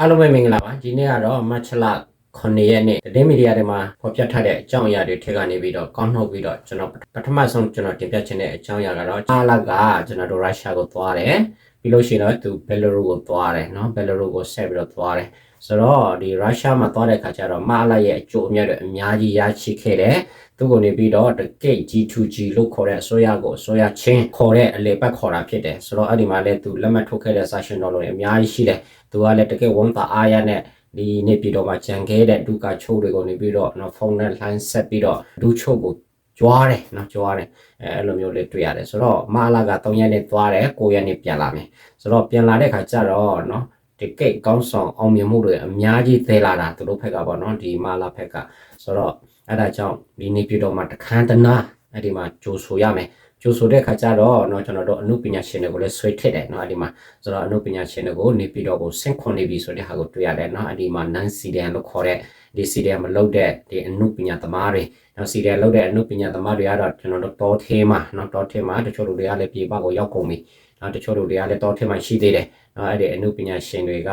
အားလုံးပဲမင်္ဂလာပါဒီနေ့ကတော့မတ်လ9ရက်နေ့သတင်းမီဒီယာတွေမှာဖော်ပြထားတဲ့အကြောင်းအရာတွေထက်ကနေပြီးတော့ကောက်နှုတ်ပြီးတော့ကျွန်တော်ပထမဆုံးကျွန်တော်တင်ပြချင်တဲ့အကြောင်းအရာကတော့အာလကကျွန်တော်တို့ရုရှားကိုသွားတယ်ပြီးလို့ရှိရင်တော့သူဘယ်လိုကိုသွားတယ်နော်ဘယ်လိုကိုဆက်ပြီးတော့သွားတယ် ဆိုတော့ဒီရုရှားမှာသွားတဲ့ခါကျတော့မအားလရဲ့အကျိုးအမြတ်တွေအများကြီးရရှိခဲ့တယ်သူကနေပြီးတော့ the gate G2G လို့ခေါ်တဲ့အစိုးရကိုအစိုးရချင်းခေါ်တဲ့အလေပတ်ခေါ်တာဖြစ်တယ်ဆိုတော့အဲ့ဒီမှာလည်းသူလက်မှတ်ထုတ်ခဲ့တဲ့ session တော်တွေအများကြီးရှိတယ်သူကလည်းတကယ်ဝန်တာအားရနဲ့ဒီနေပြည်တော်မှာကြံခဲ့တဲ့ဒုက္ခချိုးတွေကိုနေပြီးတော့နော်ဖုန်းနဲ့လှမ်းဆက်ပြီးတော့ဒုချိုးကိုကြွားတယ်နော်ကြွားတယ်အဲအဲ့လိုမျိုးလေးတွေ့ရတယ်ဆိုတော့မလာက3ရက်နေသွားတယ်9ရက်နေပြန်လာမယ်ဆိုတော့ပြန်လာတဲ့ခါကျတော့နော် ဒီကိတ်ကောင်းဆောင်အောင်မြင်မှုတွေအများကြီးသေးလာတာသူတို့ဖက်ကပေါ့နော်ဒီမလာဖက်ကဆိုတော့အဲ့ဒါကြောင့်ဒီနေပြည်တော်မှာတခန်းတနာအဲ့ဒီမှာကြိုဆိုရမယ် ကြိုဆိုတဲ့ခါကျတော့เนาะကျွန်တော်တို့အမှုပညာရှင်တွေကိုလည်းဆွေးထစ်တယ်เนาะအဲ့ဒီမှာဆိုတော့အမှုပညာရှင်တွေကိုနေပြီးတော့ကိုဆင့်ခွန်နေပြီဆိုတဲ့ဟာကိုတွေ့ရတယ်เนาะအဲ့ဒီမှာ non CDN လို့ခေါ်တဲ့ဒီ CDN မလုပ်တဲ့ဒီအမှုပညာသမားတွေเนาะ CDN လုပ်တဲ့အမှုပညာသမားတွေကတော့ကျွန်တော်တို့တောသေးမှာเนาะတောသေးမှာတချို့လူတွေကလည်းပြေပကိုရောက်ကုန်ပြီเนาะတချို့လူတွေကလည်းတောသေးမှာရှိသေးတယ်เนาะအဲ့ဒီအမှုပညာရှင်တွေက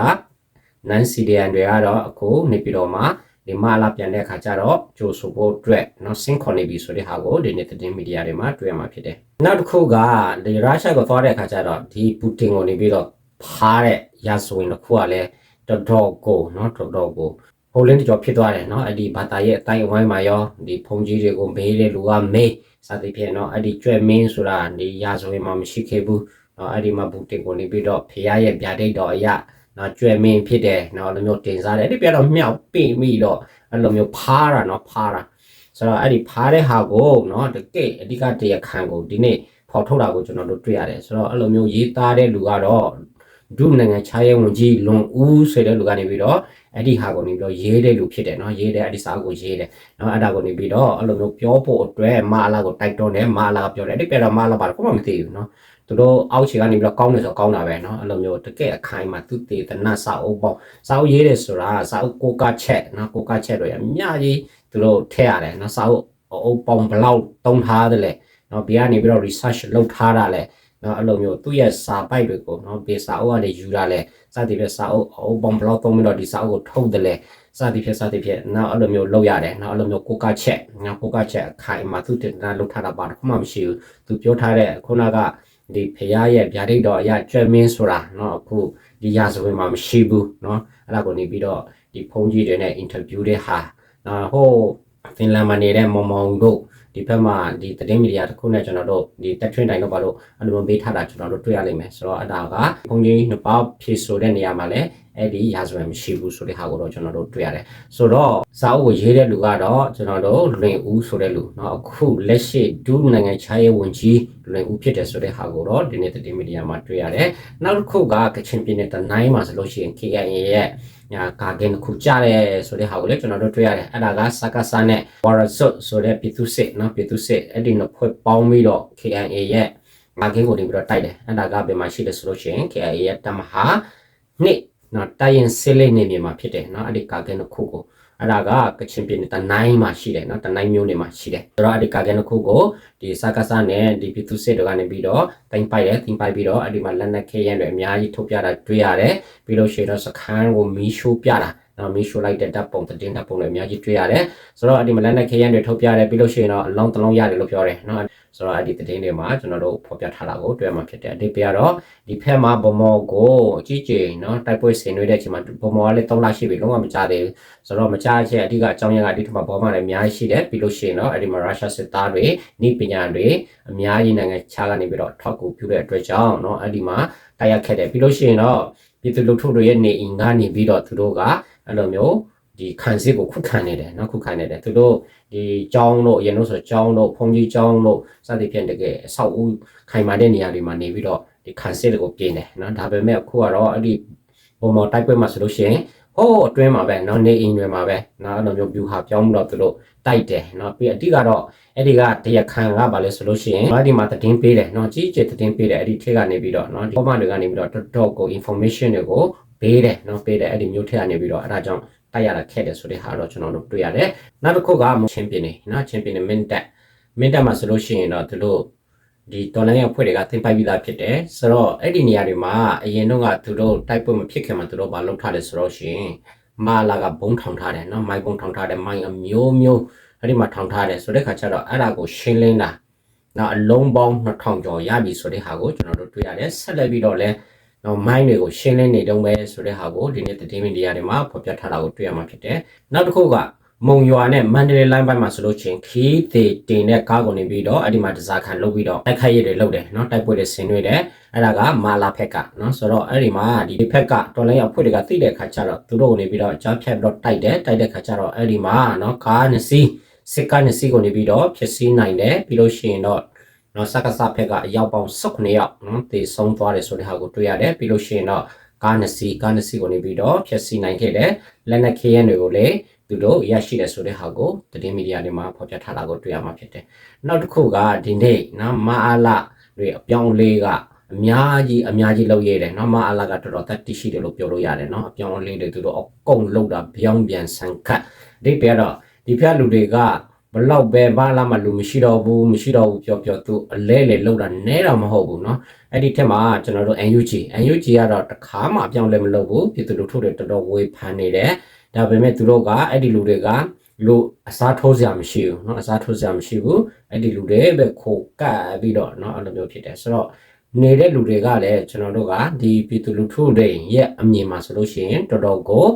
non CDN တွေကတော့အခုနေပြီးတော့မှာ ဒီမှာလာပြန်တဲ့အခါကျတော့ကြိုဆိုဖို့အတွက်နော်ဆင်းခွန်နေပြီဆိုတဲ့ဟာကိုဒီနေ့သတင်းမီဒီယာတွေမှာတွေ့ရမှာဖြစ်တယ်။နောက်တစ်ခုကဒီရုရှားကိုသွားတဲ့အခါကျတော့ဒီပူတင်ကိုနေပြီးတော့ဖားတဲ့ရာဇဝင်တစ်ခုကလည်းတော်တော်ကိုနော်တော်တော်ကိုဟိုလင်းတကြောဖြစ်သွားတယ်နော်အဲ့ဒီဘာသာရဲ့အတိုင်းအဝိုင်းမှာရောဒီဖုန်ကြီးတွေကိုမေးတဲ့လူကမေးစသဖြင့်နော်အဲ့ဒီကျွဲမင်းဆိုတာဒီရာဇဝင်မှာမရှိခဲ့ဘူးနော်အဲ့ဒီမှာပူတင်ကိုနေပြီးတော့ဖះရဲ့ဗျာဒိတ်တော်အရာ နော်ကျွဲမင်းဖြစ်တယ်နော်အဲ့လိုမျိုးတင်စားတယ်ဒီပြတော့မြောက်ပိမိတော့အဲ့လိုမျိုးဖားတာနော်ဖားတာဆိုတော့အဲ့ဒီဖားတဲ့ဟာကိုနော်တကယ်အဓိကတရားခံကိုဒီနေ့ဖော်ထုတ်တာကိုကျွန်တော်တို့တွေ့ရတယ်ဆိုတော့အဲ့လိုမျိုးရေးသားတဲ့လူကတော့ဒုနိုင်ငံခြားရေးဝန်ကြီးလွန်ဦးဆိုတဲ့လူကနေပြီးတော့အဲ့ဒီဟာကိုနေပြီးတော့ရေးတဲ့လူဖြစ်တယ်နော်ရေးတဲ့အဲ့ဒီစာကိုရေးတယ်နော်အဲ့ဒါကိုနေပြီးတော့အဲ့လိုမျိုးပြောဖို့အတွက်မာလာကိုတိုက်တွန်းတယ်မာလာပြောတယ်အဲ့ဒီပြတော့မာလာပါတော့ကိုမှမသိဘူးနော် သူတို့အောက်ခြေကနေပြီးတော့ကောင်းတယ်ဆိုကောင်းတာပဲเนาะအဲ့လိုမျိုးတကယ်အခိုင်မှာသူတည်တနတ်စာအုပ်ပေါ့စာအုပ်ရေးတယ်ဆိုတာစာအုပ်ကိုကချက်เนาะကိုကချက်တွေအများကြီးသူတို့ထည့်ရတယ်เนาะစာအုပ်အုပ်ပေါင်းဘလောက်တုံးထားတယ်လေเนาะဘေးကနေပြီးတော့ research လုပ်ထားတာလေเนาะအဲ့လိုမျိုးသူ့ရဲ့စာပိုက်တွေကိုเนาะဘေးစာအုပ်ကနေယူတာလေစသည်ဖြင့်စာအုပ်အုပ်ပေါင်းဘလောက်တုံးပြီးတော့ဒီစာအုပ်ကိုထုတ်တယ်လေစသည်ဖြင့်စသည်ဖြင့်နောက်အဲ့လိုမျိုးလုပ်ရတယ်နောက်အဲ့လိုမျိုးကိုကချက်နောက်ကိုကချက်အခိုင်မှာသူတည်တနတ်လုပ်ထားတာပါတော့မှမရှိဘူးသူပြောထားတဲ့ခုနက ဒီဖရားရဲ့ဗျာဒိတ်တော်အရာကျွဲမင်းဆိုတာเนาะအခုဒီရာဇဝင်မှာမရှိဘူးเนาะအဲ့ဒါကိုနေပြီးတော့ဒီဖုန်းကြီးတွေနဲ့အင်တာဗျူးတဲ့ဟာနော်ဟိုဖင်လန်မှာနေတဲ့မောင်မောင်တို့ဒီဘက်မှာဒီသတင်းမီဒီယာတစ်ခုနဲ့ကျွန်တော်တို့ဒီတက်ထွင်းတိုင်းတော့ပါလို့အလိုမျိုးပေးထားတာကျွန်တော်တို့တွေ့ရလိမ့်မယ်ဆိုတော့အဲ့ဒါကဘုံကြီးနှစ်ပေါက်ဖြည့်ဆိုတဲ့နေရာမှာလည်း အဲ့ဒီရာဇဝင်မရှိဘူးဆိုတဲ့ဟာကိုတော့ကျွန်တော်တို့တွေ့ရတယ်ဆိုတော့စာအုပ်ကိုရေးတဲ့လူကတော့ကျွန်တော်တို့လွင်ဦးဆိုတဲ့လူเนาะအခုလက်ရှိဒုနိုင်ငံခြားရေးဝန်ကြီးလွင်ဦးဖြစ်တယ်ဆိုတဲ့ဟာကိုတော့ဒီနေ့သတင်းမီဒီယာမှာတွေ့ရတယ်နောက်တစ်ခုကကချင်ပြည်နယ်တနိုင်းမှာဆိုလို့ရှိရင် KIA ရဲ့ညာကာကင်ခုကြားတယ်ဆိုတဲ့ဟာကိုလည်းကျွန်တော်တို့တွေ့ရတယ်အဲ့ဒါကစကားစနဲ့ Warasut ဆိုတဲ့ပြည်သူစစ်เนาะပြည်သူစစ်အဲ့ဒီနှစ်ဖွဲ့ပေါင်းပြီးတော့ KIA ရဲ့ကာကင်ကိုတင်ပြီးတော့တိုက်တယ်အဲ့ဒါကဘယ်မှာရှိလဲဆိုလို့ရှိရင် KIA ရဲ့တမဟာနှစ် နော်တိုက်ရင်စစ်လေးနေမြေမှာဖြစ်တယ်နော်အဲ့ဒီကာကင်တစ်ခုကိုအဲ့ဒါကကချင်ပြည်နယ်တနိုင်းမှာရှိတယ်နော်တနိုင်းမြို့နယ်မှာရှိတယ်ဆိုတော့အဲ့ဒီကာကင်တစ်ခုကိုဒီစကားစနဲ့ဒီပြည်သူစစ်တွေကနေပြီးတော့တင်ပိုက်တယ်တင်ပိုက်ပြီးတော့အဲ့ဒီမှာလက်နက်ခဲရန်တွေအများကြီးထုတ်ပြတာတွေ့ရတယ်ပြီးလို့ရှိရင်တော့စခန်းကိုမီးရှို့ပြတာ နော်မီးရှို့လိုက်တဲ့ဓာတ်ပုံသတင်းဓာတ်ပုံတွေအများကြီးတွေ့ရတယ်ဆိုတော့အဲ့ဒီမှာလက်နက်ခဲရန်တွေထုတ်ပြတယ်ပြီးလို့ရှိရင်တော့အလုံးတစ်လုံးရတယ်လို့ပြောတယ်နော်ဆိုတော့အဲ့ဒီသတင်းတွေမှာကျွန်တော်တို့ဖော်ပြထားတာကိုတွေ့မှာဖြစ်တယ်အတိတ်ပြတော့ဒီဖက်မှာဗမောကိုအကြီးကျယ်နော်တိုက်ပွဲဆင်နွှဲတဲ့အချိန်မှာဗမောကလည်း3လရှိပြီလုံးဝမကြသေးဘူးဆိုတော့မကြချက်အဓိကအကြောင်းရင်းကအဒီထက်မှာဘောမှာလည်းအများကြီးရှိတယ်ပြီးလို့ရှိရင်တော့အဲ့ဒီမှာရုရှားစစ်သားတွေနိပညာတွေအများကြီးနိုင်ငံခြားကနေပြီးတော့ထောက်ကူပြုတဲ့အတွက်ကြောင့်နော်အဲ့ဒီမှာတိုက်ရခဲ့တယ်ပြီးလို့ရှိရင်တော့ပြည်သူလူထုတွေရဲ့နေအိမ်ကနေပြီးတော့သူတို့က အဲ့လိုမျိုးဒီခံစစ်ကိုခုခံနေတယ်နော်ခုခံနေတယ်သူတို့ဒီကျောင်းတို့အရင်တော့ဆိုကျောင်းတို့ဘုံကြီးကျောင်းတို့စသဖြင့်တကယ်အဆောက်အဦခိုင်မာတဲ့နေရာတွေမှာနေပြီးတော့ဒီခံစစ်တွေကိုပြင်းတယ်နော်ဒါပေမဲ့ခုကတော့အဲ့ဒီဘုံမော်တိုက်ပွဲမှာဆိုလို့ရှိရင်ဟိုးအတွင်းမှာပဲနော်နေအိမ်တွေမှာပဲနော်အဲ့လိုမျိုး view ဟာပြောင်းမှုတော့သူတို့တိုက်တယ်နော်ပြီးအတိကတော့အဲ့ဒီကတရားခံကပါလဲဆိုလို့ရှိရင်ဒီမှာတည်င်းပေးတယ်နော်ကြီးကျယ်တည်င်းပေးတယ်အဲ့ဒီထက်ကနေပြီးတော့နော်ဒီဘုံမတွေကနေပြီးတော့တော်တော်ကို information တွေကို ပေးတယ်နော်ပေးတယ်အဲ့ဒီမျိုးထက်ကနေပြီးတော့အဲ့ဒါကြောင့်တိုက်ရတာခက်တယ်ဆိုတဲ့ဟာတော့ကျွန်တော်တို့တွေ့ရတယ်နောက်တစ်ခုကချင်းပင်နေနော်ချင်းပင်နေမင်းတက်မင်းတက်မှာဆိုလို့ရှိရင်တော့သူတို့ဒီတော်လိုင်းရဲ့ဖွဲ့တွေကသင်ပိုက်ပြီးသားဖြစ်တယ်ဆိုတော့အဲ့ဒီနေရာတွေမှာအရင်တော့ကသူတို့တိုက်ပွဲမဖြစ်ခင်မှာသူတို့ဘာလုပ်ထားလဲဆိုတော့ရှင်မာလာကဘုံထောင်ထားတယ်နော်မိုင်းဘုံထောင်ထားတယ်မိုင်းအမျိုးမျိုးအဲ့ဒီမှာထောင်ထားတယ်ဆိုတဲ့ခါကျတော့အဲ့ဒါကိုရှင်းလင်းတာနော်အလုံးပေါင်း2000ကျော်ရပြီဆိုတဲ့ဟာကိုကျွန်တော်တို့တွေ့ရတယ်ဆက်လက်ပြီးတော့လည်း နော်မိုင်းတွေကိုရှင်းလင်းနေတုံးပဲဆိုတဲ့ဟာကိုဒီနေ့သတင်းမီဒီယာတွေမှာဖော်ပြထားတာကိုတွေ့ရမှာဖြစ်တယ်နောက်တစ်ခုကမုံရွာနဲ့မန္တလေးလိုင်းပိုင်းမှာဆိုလို့ချင်းခီးသေးတင်တဲ့ကားကုန်နေပြီးတော့အဲ့ဒီမှာတစားခံလုပ်ပြီးတော့တိုက်ခိုက်ရတွေလုပ်တယ်နော်တိုက်ပွဲတွေဆင်နွှဲတယ်အဲ့ဒါကမာလာဖက်ကနော်ဆိုတော့အဲ့ဒီမှာဒီဖက်ကတော်လိုင်းရဖွဲ့တွေကသိတဲ့ခါကျတော့သူတို့ကနေပြီးတော့ကြားဖြတ်ပြီးတော့တိုက်တယ်တိုက်တဲ့ခါကျတော့အဲ့ဒီမှာနော်ကားနှစ်စီးစစ်ကားနှစ်စီးကိုနေပြီးတော့ဖြစ်စည်းနိုင်တယ်ပြီးလို့ရှိရင်တော့ နော်စက္ကစဖက်ကအယောက်ပေါင်း19ယောက်နော်တေဆုံးသွားတယ်ဆိုတဲ့ဟာကိုတွေ့ရတယ်ပြီးလို့ရှိရင်တော့ကားနှစ်စီးကားနှစ်စီးကိုနေပြီးတော့ဖြစ်စီနိုင်ခဲ့တယ်လက်နက်ခဲယမ်းတွေကိုလည်းသူတို့ရရှိတယ်ဆိုတဲ့ဟာကိုသတင်းမီဒီယာတွေမှာဖော်ပြထားတာကိုတွေ့ရမှာဖြစ်တယ်နောက်တစ်ခုကဒီနေ့နော်မအားလတွေအပြောင်းလေးကအများကြီးအများကြီးလုပ်ရတယ်နော်မအားလကတော်တော်တက်တိရှိတယ်လို့ပြောလို့ရတယ်နော်အပြောင်းလေးတွေသူတို့အကုန်လုပ်တာပြောင်းပြန်ဆန်ခတ်ဒီပြတော့ဒီပြလူတွေက ဘလောက်ပဲဘာလာမှလူမရှိတော့ဘူးမရှိတော့ဘူးပြောပြောသူအလဲလေလောက်တာနဲတော့မဟုတ်ဘူးเนาะအဲ့ဒီထက်မှာကျွန်တော်တို့ NUG NUG ကတော့တခါမှအပြောင်းလဲမလုပ်ဘူးပြည်သူလူထုတွေတော်တော်ဝေဖန်နေတယ်ဒါပေမဲ့သူတို့ကအဲ့ဒီလူတွေကလူအစားထိုးစရာမရှိဘူးเนาะအစားထိုးစရာမရှိဘူးအဲ့ဒီလူတွေပဲခိုကပ်ပြီးတော့เนาะအဲ့လိုမျိုးဖြစ်တယ်ဆိုတော့နေတဲ့လူတွေကလည်းကျွန်တော်တို့ကဒီပြည်သူလူထုတွေရဲ့အမြင်မှာဆိုလို့ရှိရင်တော်တော်ကို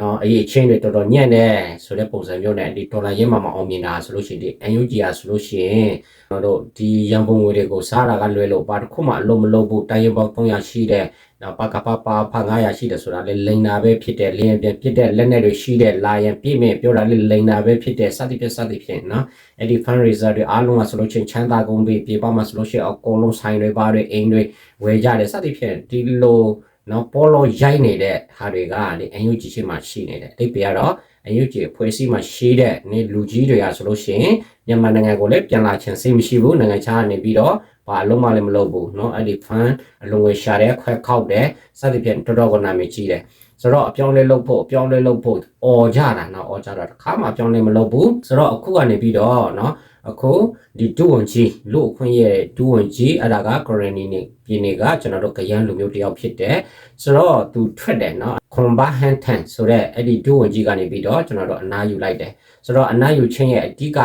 နော်အရေးချင်းတွေတော်တော်ညံ့တယ်ဆိုတဲ့ပုံစံမျိုးနဲ့ဒီဒေါ်လာရင်းမှာမအောင်မြင်တာဆိုလို့ရှိရင်ဒီ NUG อ่ะဆိုလို့ရှိရင်ကျွန်တော်တို့ဒီရန်ပုံငွေတွေကိုစားတာကလွယ်လို့ပါတစ်ခုမှအလုံးမလုံးဘူးတိုင်းရပေါင်း300ရှိတဲ့နော်ပါကပါပါဖ900ရှိတယ်ဆိုတာလေလိန်နာပဲဖြစ်တယ်လင်းပြန်ဖြစ်တဲ့လက်နဲ့တွေရှိတဲ့လာရင်ပြည့်မြင့်ပြောတာလေလိန်နာပဲဖြစ်တဲ့စသည်ဖြင့်စသည်ဖြင့်နော်အဲ့ဒီ fundraiser တွေအားလုံးကဆိုလို့ချင်းချမ်းသာကုန်ပြီပြေပါမှာဆိုလို့ရှိရင်အကုန်လုံးဆိုင်တွေပါတွေအိမ်တွေဝယ်ကြတယ်စသည်ဖြင့်ဒီလို နော်ပေါ်လို့ရိုက်နေတဲ့ဟာတွေကလေ UNG ရှိမှရှိနေတယ်အိပ်ပြကတော့ UNG ဖွဲ့စည်းမှရှိတဲ့နေလူကြီးတွေကဆိုလို့ရှိရင်မြန်မာနိုင်ငံကိုလည်းပြန်လာခြင်းစိတ်မရှိဘူးနိုင်ငံခြားကနေပြီးတော့ဘာအလုံးမလည်းမလုပ်ဘူးเนาะအဲ့ဒီ fund အလုံးဝရှာတဲ့ခွဲခောက်တဲ့စသဖြင့်တော်တော်ကနာမည်ကြီးတယ်ဆိုတော့အပြောင်းလဲလုပ်ဖို့အပြောင်းလဲလုပ်ဖို့អော်ကြတာเนาะអော်ကြတာတစ်ခါမှအပြောင်းလဲမလုပ်ဘူးဆိုတော့အခုကနေပြီးတော့เนาะ အခုဒီဒုဝန်ကြီးလူအခွင့်ရဲ့ဒုဝန်ကြီးအဲ့ဒါကကိုရီနီနေပြည်နယ်ကကျွန်တော်တို့ကရန်လူမျိုးတယောက်ဖြစ်တယ်ဆိုတော့သူထွက်တယ်နော်ခွန်ဘာဟန်တန်ဆိုတဲ့အဲ့ဒီဒုဝန်ကြီးကနေပြီးတော့ကျွန်တော်တို့အနားယူလိုက်တယ်ဆိုတော့အနားယူခြင်းရဲ့အဓိက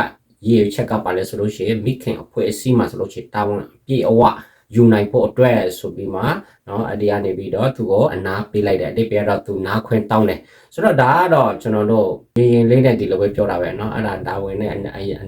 ရည်ချက်ကပါလဲဆိုလို့ရှိရင်မိခင်အဖွဲ့အစည်းမှာဆိုလို့ရှိရင်တာဝန်ပြည့်အဝ ယူနိုင်ဖို့အတွက်ဆိုပြီးမှเนาะအဒီကနေပြီးတော့သူကိုအနာပေးလိုက်တယ်အတိတ်ပြတော့သူနာခွင့်တောင်းတယ်ဆိုတော့ဒါကတော့ကျွန်တော်တို့ရင်ရင်လေးနဲ့ဒီလိုပဲပြောတာပဲเนาะအဲ့ဒါဒါဝင်နဲ့အ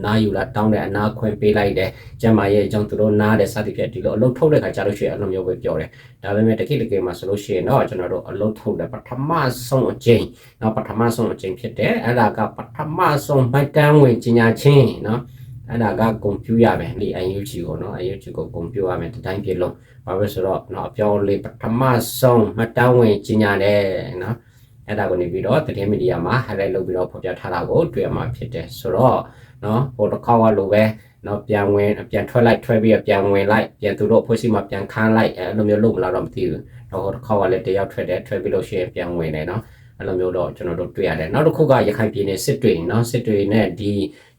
နာယူလာတောင်းတယ်အနာခွင့်ပေးလိုက်တယ်ကျမရဲ့အကြောင်းသူတို့နားတယ်စသဖြင့်ဒီလိုအလုပ်ထုတ်တဲ့ခါကျလို့ရှိရင်အဲ့လိုမျိုးပဲပြောတယ်ဒါပေမဲ့တကိတကိမှာဆိုလို့ရှိရင်တော့ကျွန်တော်တို့အလုပ်ထုတ်တယ်ပထမဆုံးအကျိန်เนาะပထမဆုံးအကျိန်ဖြစ်တယ်အဲ့ဒါကပထမဆုံးမိုက်တန်းဝင်ကြီးညာချင်းเนาะ အဲ့ဒါကကွန်ပျူရမယ်ဒီ UNG ကိုနော် UNG ကိုကွန်ပျူရမယ်ဒီတိုင်းပြလို့ဘာပဲဆိုတော့နော်အပြောင်းလေးပထမဆုံးမှတ်တမ်းဝင်ကြီးညာတယ်နော်အဲ့ဒါကိုနေပြီးတော့သတင်းမီဒီယာမှာ highlight လုပ်ပြီးတော့ဖော်ပြထားတာကိုတွေ့ရမှာဖြစ်တယ်ဆိုတော့နော်ဟိုတစ်ခေါက်ကလိုပဲနော်ပြန်ဝင်ပြန်ထွက်လိုက်ထွက်ပြီးပြန်ဝင်လိုက်ပြန်သူတို့ဖွဲ့စည်းမှာပြန်ခန်းလိုက်အဲ့လိုမျိုးလုပ်မလားတော့မသိဘူးနော်ဟိုတစ်ခေါက်ကလည်းတယောက်ထွက်တယ်ထွက်ပြီးလို့ရှိရင်ပြန်ဝင်တယ်နော် အဲ့လိုမျိုးတော့ကျွန်တော်တို့တွေ့ရတယ်နောက်တစ်ခုကရခိုင်ပြည်နယ်စစ်တွေနော်စစ်တွေနဲ့ဒီ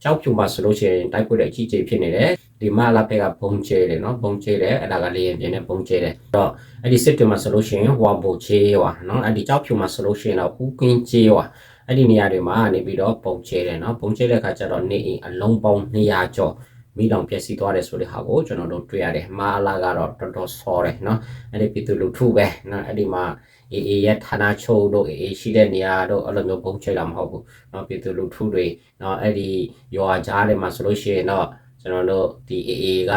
ကြောက်ဖြူမှာဆိုလို့ရှိရင်တိုက်ပွဲတွေအကြီးအကျယ်ဖြစ်နေတယ်ဒီမလာပေကဘုံကျဲတယ်နော်ဘုံကျဲတယ်အဲ့ဒါကလေရင်ပြင်းနဲ့ဘုံကျဲတယ်အဲ့တော့အဲ့ဒီစစ်တွေမှာဆိုလို့ရှိရင်ဝါဘိုချေရွာနော်အဲ့ဒီကြောက်ဖြူမှာဆိုလို့ရှိရင်တော့ဟူကင်းချေရွာအဲ့ဒီနေရာတွေမှာနေပြီးတော့ပုံချဲတယ်နော်ပုံချဲတဲ့အခါကျတော့နေအိမ်အလုံးပေါင်း200ကျော်မိလောင်ပျက်စီးသွားတယ်ဆိုတဲ့ဟာကိုကျွန်တော်တို့တွေ့ရတယ်မာလာကတော့တော်တော်ဆော်တယ်နော်အဲ့ဒီပြည်သူလူထုပဲနော်အဲ့ဒီမှာ အေးအေးရဲ့ဌာနချုပ်တို့အေးရှိတဲ့နေရာတို့အဲ့လိုမျိုးပုံချဲတာမဟုတ်ဘူးเนาะပြည်သူလူထုတွေเนาะအဲ့ဒီရွာကြားတွေမှာဆိုလို့ရှိရင်တော့ကျွန်တော်တို့ဒီ AA က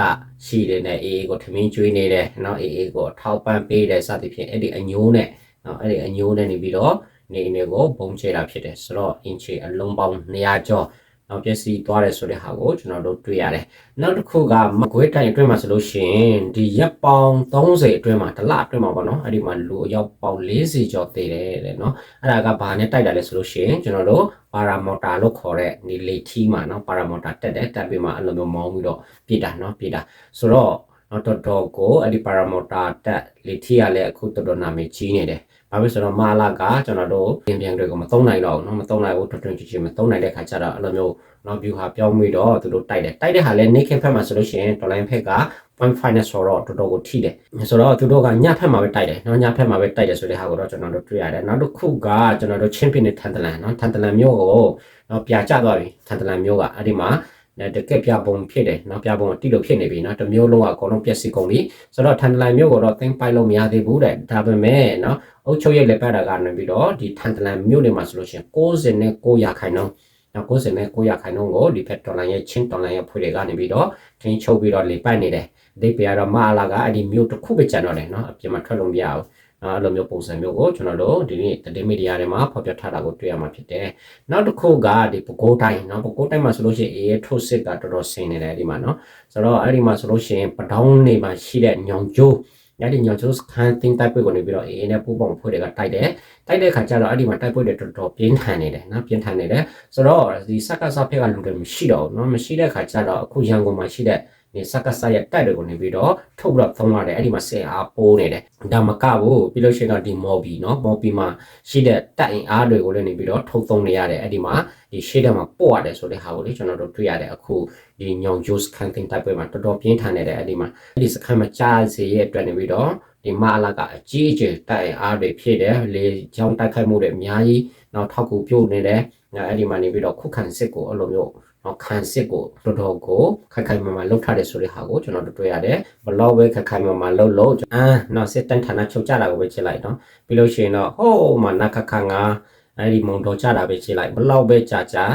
ရှိတယ်နဲ့ AA ကိုထမင်းကျွေးနေတယ်เนาะ AA ကိုထောက်ပံ့ပေးတယ်စသဖြင့်အဲ့ဒီအညိုးနဲ့เนาะအဲ့ဒီအညိုးနဲ့နေပြီးတော့နေနေကိုပုံချတာဖြစ်တယ်ဆိုတော့အင်ချီအလုံးပေါင်း200ကျော် နောက်ပျက်စီးသွားတယ်ဆိုတဲ့ဟာကိုကျွန်တော်တို့တွေ့ရတယ်။နောက်တစ်ခုကမကွေးတိုင်အတွင်းမှာဆိုလို့ရှိရင်ဒီရက်ပေါင်း30အတွင်းမှာတစ်လအတွင်းမှာပေါ့နော်။အဲ့ဒီမှာလူအယောက်ပေါင်း40ကျော်တည်တယ်တဲ့နော်။အဲ့ဒါကဘာနဲ့တိုက်တာလဲဆိုလို့ရှိရင်ကျွန်တော်တို့ပါရာမော်တာလို့ခေါ်တဲ့ဒီလေထီးမှာနော်ပါရာမော်တာတက်တယ်တက်ပြီးမှအဲ့လိုမျိုးမောင်းပြီးတော့ပြစ်တာနော်ပြစ်တာဆိုတော့တော့တော်တော်ကိုအဲ့ဒီပါရာမော်တာတက်လေထီးကလည်းအခုတော်တော်နာမည်ကြီးနေတယ် ဘာဖြစ်ဆိုတော့မာလာကကျွန်တော်တို့ပြင်ပြန်တွေကိုမသုံးနိုင်တော့ဘူးเนาะမသုံးနိုင်ဘူးတွတ်တွတ်ချီချီမသုံးနိုင်တဲ့ခါကျတော့အဲ့လိုမျိုးเนาะ view ဟာပြောင်းပြီးတော့သူတို့တိုက်တယ်တိုက်တဲ့ဟာလဲ naked ဖက်မှာဆိုလို့ရှိရင် dollar ဖက်က 0.5နဲ့ဆိုတော့တော်တော်ကိုထိတယ်ဆိုတော့သူတို့ကညဖက်မှာပဲတိုက်တယ်เนาะညဖက်မှာပဲတိုက်တယ်ဆိုတဲ့ဟာကိုတော့ကျွန်တော်တို့တွေ့ရတယ်နောက်တစ်ခုကကျွန်တော်တို့ချင်းပြင်းနဲ့ထန်တလန်เนาะထန်တလန်မျိုးကိုเนาะပြာကျသွားပြီထန်တလန်မျိုးကအဲ့ဒီမှာ တကက်ပြပုံဖြစ်တယ်နော်ပြပုံတိလို့ဖြစ်နေပြီနော်တမျိုးလုံးကအကုန်လုံးပြက်စီကုန်ပြီဆိုတော့ထန်တလန်မျိုးကတော့သိမ့်ပိုက်လို့မရသေးဘူးတဲ့ဒါပေမဲ့နော်အုတ်ချုပ်ရဲ့လက်ပတ်တာကနေပြီးတော့ဒီထန်တလန်မျိုးတွေမှာဆိုလို့ရှိရင်60နဲ့9ရာခိုင်နှုန်းနော်60နဲ့9ရာခိုင်နှုန်းကိုဒီဖက်ဒေါ်လာရဲ့ချင်းဒေါ်လာရဲ့ဖွေတွေကနေပြီးတော့ထင်းချုပ်ပြီးတော့လေပိုက်နေတယ်ဒီပြရတော့မအလာကအဲ့ဒီမျိုးတစ်ခုပဲကျန်တော့တယ်နော်အပြင်မှာထွက်လို့မရဘူး အဲ့လိုမျိုးပုံစံမျိုးကိုကျွန်တော်တို့ဒီနေ့တည်မီဒီယာတွေမှာဖော်ပြထားတာကိုတွေ့ရမှာဖြစ်တယ်နောက်တစ်ခုကဒီပကိုးတိုင်းနော်ပကိုးတိုင်းမှာဆိုလို့ရှိရင်အေးထုတ်စစ်ကတော်တော်ဆင်နေတယ်ဒီမှာနော်ဆိုတော့အဲ့ဒီမှာဆိုလို့ရှိရင်ပဒေါင်းနေမှာရှိတဲ့ညောင်ကျိုးညဒီညောင်ကျိုးစခန်းတင်းတိုက်ပွဲကိုနေပြီးတော့အေးနဲ့ပူပေါင်းဖွဲ့တွေကတိုက်တယ်တိုက်တဲ့ခါကျတော့အဲ့ဒီမှာတိုက်ပွဲတွေတော်တော်ပြင်းထန်နေတယ်နော်ပြင်းထန်နေတယ်ဆိုတော့ဒီစက်ကစားဖက်ကလူတွေမရှိတော့ဘူးနော်မရှိတဲ့ခါကျတော့အခုရန်ကုန်မှာရှိတဲ့ ဒီစက်ကစားရဲ့တိုက်တွေကိုနေပြီးတော့ထုတ်ပြီးတော့သုံးရတယ်အဲ့ဒီမှာဆင်အားပိုးနေတယ်ဒါမကဘူးပြီးလို့ရှိရင်တော့ဒီမော်ဘီနော်မော်ဘီမှာရှိတဲ့တိုက်အင်အားတွေကိုလည်းနေပြီးတော့ထုတ်သုံးနေရတယ်အဲ့ဒီမှာဒီရှေ့တက်မှာပို့ရတယ်ဆိုတဲ့ဟာကိုလေကျွန်တော်တို့တွေ့ရတယ်အခုဒီညောင်ဂျိုးစကန်တင်တိုက်ပွဲမှာတော်တော်ပြင်းထန်နေတယ်အဲ့ဒီမှာအဲ့ဒီစကန်မှာကြားစေရဲ့အတွက်နေပြီးတော့ဒီမအလာကအကြီးအကျယ်တိုက်အားတွေဖြစ်တယ်လေကြောင်းတိုက်ခိုက်မှုတွေအများကြီးနောက်ထောက်ကူပြုတ်နေတယ်အဲ့ဒီမှာနေပြီးတော့ခုခံစစ်ကိုအဲ့လိုမျိုးနော် ခံစစ်ကိုတော်တော်ကိုခိုင်ခိုင်မာမာလှုပ်ထားတယ်ဆိုတဲ့ဟာကိုကျွန်တော်တို့တွေ့ရတယ်ဘလောက်ပဲခိုင်ခိုင်မာမာလှုပ်လို့အာနော်စစ်တန်ဌာနချုပ်ကြတာကိုပဲချစ်လိုက်နော်ပြီးလို့ရှိရင်တော့ဟိုးမနခခငါအဲ့ဒီမုံတော်ကြတာပဲချစ်လိုက်ဘလောက်ပဲကြာကြာ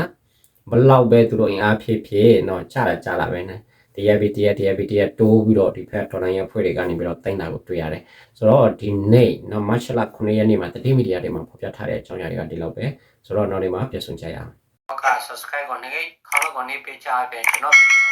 ဘလောက်ပဲသူတို့အင်အားဖြည့်ဖြည့်နော်ကြတာကြလာပဲနဲ့တရားပြီးတရားတရားပြီးတရားတိုးပြီးတော့ဒီဖက်ဒေါ်လာရဖွဲ့တွေကနေပြီးတော့တင်တာကိုတွေ့ရတယ်ဆိုတော့ဒီနေ့နော်မတ်လ9ရက်နေ့မှာတတိမီဒီယာတွေမှာဖော်ပြထားတဲ့အကြောင်းအရာတွေကဒီလောက်ပဲဆိုတော့နောက်နေ့မှာပြန်ဆုံကြရအောင်ဟုတ် ကဲ့ subscribe ကိုနေခေါင်းကိုနေပေးချပေးကျွန်တော်ဗီဒီယို